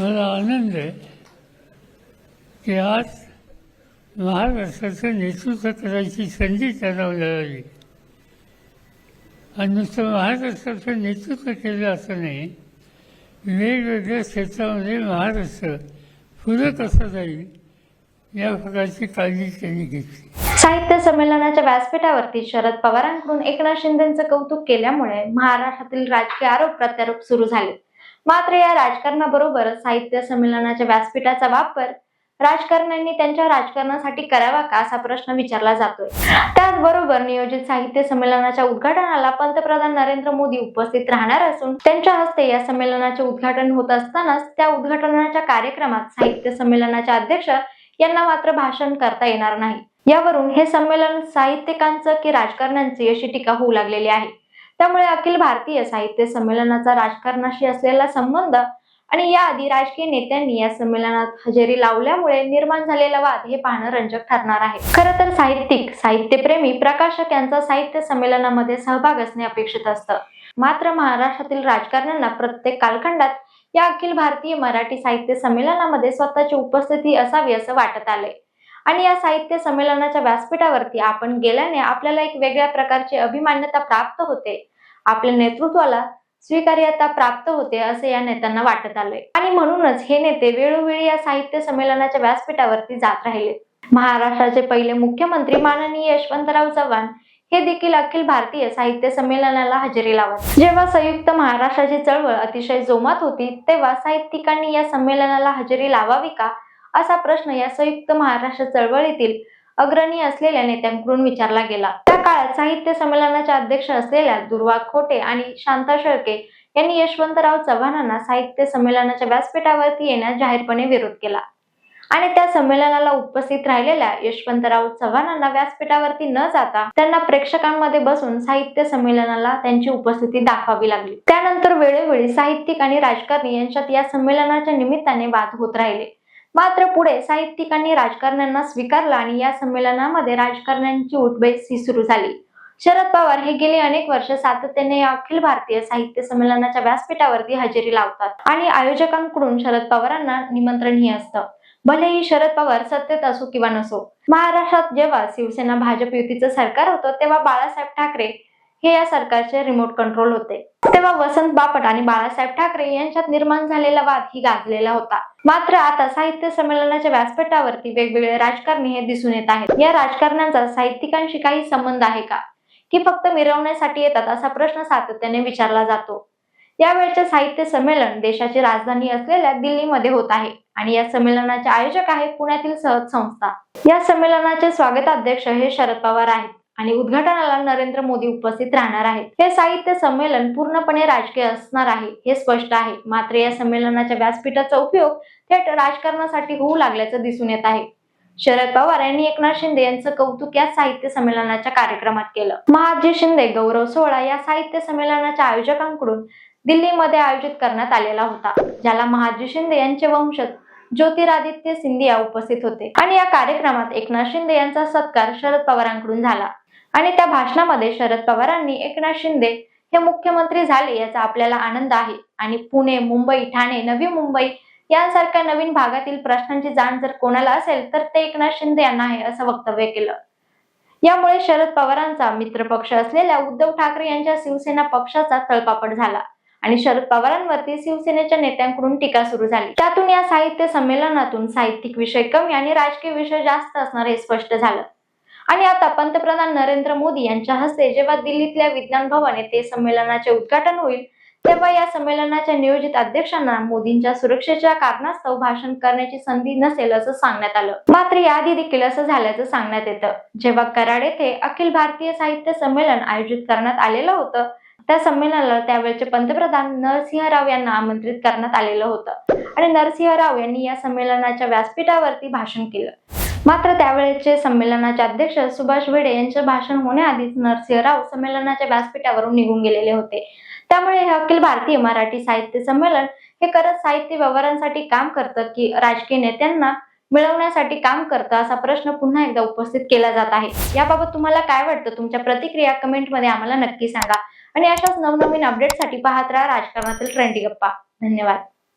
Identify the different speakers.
Speaker 1: मला आनंद आहे की आज महाराष्ट्राचं नेतृत्व करायची संधी त्यांना मिळाली आणि नुसतं महाराष्ट्राचं नेतृत्व केलं असं नाही वेगवेगळ्या क्षेत्रामध्ये महाराष्ट्र पुढे कसं जाईल या प्रकारची काळजी त्यांनी घेतली.
Speaker 2: साहित्य संमेलनाच्या व्यासपीठावरती शरद पवारांकडून एकनाथ शिंदेचं कौतुक केल्यामुळे महाराष्ट्रातील राजकीय आरोप प्रत्यारोप सुरू झाले. मात्र या राजकारणाबरोबर साहित्य संमेलनाच्या व्यासपीठाचा वापर राजकारण्यांनी त्यांच्या राजकारणासाठी करावा का असा प्रश्न विचारला जातोय. त्याचबरोबर नियोजित साहित्य संमेलनाच्या उद्घाटनाला पंतप्रधान नरेंद्र मोदी उपस्थित राहणार असून त्यांच्या हस्ते या संमेलनाचे उद्घाटन होत असतानाच त्या उद्घाटनाच्या कार्यक्रमात साहित्य संमेलनाचे अध्यक्ष यांना मात्र भाषण करता येणार नाही. यावरून हे संमेलन साहित्यिकांचं की राजकारण्यांची अशी टीका होऊ लागलेली आहे. त्यामुळे अखिल भारतीय साहित्य संमेलनाचा राजकारणाशी असलेला संबंध आणि याआधी राजकीय नेत्यांनी या संमेलनात हजेरी लावल्यामुळे निर्माण झालेला वाद हे पाहणं रंजक ठरणार आहे. खरं तर साहित्यिक साहित्यप्रेमी प्रकाशक यांचा साहित्य संमेलनामध्ये सहभाग असणे अपेक्षित असतं. मात्र महाराष्ट्रातील राजकारण्यांना प्रत्येक कालखंडात या अखिल भारतीय मराठी साहित्य संमेलनामध्ये स्वतःची उपस्थिती असावी असं वाटत आलंय. आणि या साहित्य संमेलनाच्या व्यासपीठावरती आपण गेल्याने आपल्याला एक वेगळ्या प्रकारची अभिमान्यता प्राप्त होते. आपल्या नेतृत्वाला स्वीकार्यता प्राप्त होते असे या नेत्यांना वाटत आलंय आणि म्हणूनच हे नेते वेळोवेळी या साहित्य संमेलनाच्या व्यासपीठावरती जात राहिले. महाराष्ट्राचे पहिले मुख्यमंत्री माननीय यशवंतराव चव्हाण हे देखील अखिल भारतीय साहित्य संमेलनाला हजेरी लावत. जेव्हा संयुक्त महाराष्ट्राची चळवळ अतिशय जोमात होती तेव्हा साहित्यिकांनी या संमेलनाला हजेरी लावावी का? असा प्रश्न या संयुक्त महाराष्ट्र चळवळीतील अग्रणी असलेल्या नेत्यांकडून विचारला गेला. त्या काळात साहित्य संमेलनाच्या अध्यक्ष असलेल्या दुर्वा खोटे आणि शांता शेळके यांनी यशवंतराव चव्हाणांना साहित्य संमेलनाच्या व्यासपीठावरती येण्यास जाहीरपणे विरोध केला. आणि त्या संमेलनाला उपस्थित राहिलेल्या यशवंतराव चव्हाणांना व्यासपीठावरती न जाता त्यांना प्रेक्षकांमध्ये बसून साहित्य संमेलनाला त्यांची उपस्थिती दाखवावी लागली. त्यानंतर वेळोवेळी साहित्यिक आणि राजकारणी यांच्यात या संमेलनाच्या निमित्ताने वाद होत राहिले. मात्र पुढे साहित्यिकांनी राजकारण्यांना स्वीकारलं आणि या संमेलनामध्ये राजकारण्यांची उठबैस ही सुरू झाली. शरद पवार हे गेली अनेक वर्ष सातत्याने या अखिल भारतीय साहित्य संमेलनाच्या व्यासपीठावरती हजेरी लावतात आणि आयोजकांकडून शरद पवारांना निमंत्रणही असतं. भलेही शरद पवार सत्तेत असो किंवा नसो महाराष्ट्रात जेव्हा शिवसेना भाजप युतीचं सरकार होतं तेव्हा बाळासाहेब ठाकरे हे या सरकारचे रिमोट कंट्रोल होते. तेव्हा वसंत बापट आणि बाळासाहेब ठाकरे यांच्यात निर्माण झालेला वाद ही गाजलेला होता. मात्र आता साहित्य संमेलनाच्या व्यासपीठावरती वेगवेगळे राजकारणी हे दिसून येत आहेत. या राजकारण्यांचा साहित्यिकांशी काही संबंध आहे का? की फक्त मिरवण्यासाठी येतात असा प्रश्न सातत्याने विचारला जातो. यावेळचे साहित्य संमेलन देशाची राजधानी असलेल्या दिल्लीमध्ये होत आहे आणि या संमेलनाचे आयोजक आहे पुण्यातील सहज संस्था. या संमेलनाचे स्वागताध्यक्ष हे शरद पवार आहेत. आणि उद्घाटनाला नरेंद्र मोदी उपस्थित राहणार आहेत. हे साहित्य संमेलन पूर्णपणे राजकीय असणार आहे हे स्पष्ट आहे. मात्र या संमेलनाच्या व्यासपीठाचा उपयोग थेट राजकारणासाठी होऊ लागल्याचं दिसून येत आहे. शरद पवार यांनी एकनाथ शिंदे यांचं कौतुक या साहित्य संमेलनाच्या कार्यक्रमात केलं. महाजी शिंदे गौरव सोहळा या साहित्य संमेलनाच्या आयोजकांकडून दिल्लीमध्ये आयोजित करण्यात आलेला होता ज्याला महाजी शिंदे यांचे वंशज ज्योतिरादित्य सिंधिया उपस्थित होते. आणि या कार्यक्रमात एकनाथ शिंदे यांचा सत्कार शरद पवारांकडून झाला. आणि त्या भाषणामध्ये शरद पवारांनी एकनाथ शिंदे हे मुख्यमंत्री झाले याचा आपल्याला आनंद आहे. आणि पुणे मुंबई ठाणे नवी मुंबई यांसारख्या नवीन भागातील प्रश्नांची जाण जर कोणाला असेल तर ते एकनाथ शिंदे यांना आहे असं वक्तव्य केलं. यामुळे शरद पवारांचा मित्रपक्ष असलेल्या उद्धव ठाकरे यांच्या शिवसेना पक्षाचा तळपापड झाला आणि शरद पवारांवरती शिवसेनेच्या नेत्यांकडून टीका सुरू झाली. त्यातून या साहित्य संमेलनातून साहित्यिक विषय कमी आणि राजकीय विषय जास्त असणार हे स्पष्ट झालं. आणि आता पंतप्रधान नरेंद्र मोदी यांच्या हस्ते जेव्हा दिल्लीतल्या विज्ञान भवन येथे संमेलनाचे उद्घाटन होईल तेव्हा या संमेलनाच्या नियोजित अध्यक्षांना मोदींच्या सुरक्षेच्या कारणास्तव भाषण करण्याची संधी नसेल असं सांगण्यात आलं. मात्र याआधी देखील असं झाल्याचं सांगण्यात येतं. जेव्हा कराड येथे अखिल भारतीय साहित्य संमेलन आयोजित करण्यात आलेलं होतं त्या संमेलनाला त्यावेळचे पंतप्रधान नरसिंह राव यांना आमंत्रित करण्यात आलेलं होतं. आणि नरसिंह राव यांनी या संमेलनाच्या व्यासपीठावरती भाषण केलं. मात्र त्यावेळेचे संमेलनाचे अध्यक्ष सुभाष भिडे यांचे भाषण होण्याआधीच नरसिंहराव संमेलनाच्या व्यासपीठावरून निघून गेलेले होते. त्यामुळे हे अखिल भारतीय मराठी साहित्य संमेलन हे करत साहित्य व्यवहारांसाठी काम करतं की राजकीय नेत्यांना मिळवण्यासाठी काम करतं असा प्रश्न पुन्हा एकदा उपस्थित केला जात आहे. याबाबत तुम्हाला काय वाटतं? तुमच्या प्रतिक्रिया कमेंटमध्ये आम्हाला नक्की सांगा. आणि अशाच नवनवीन अपडेटसाठी पाहत राहा राजकारणातील ट्रेंडी गप्पा. धन्यवाद.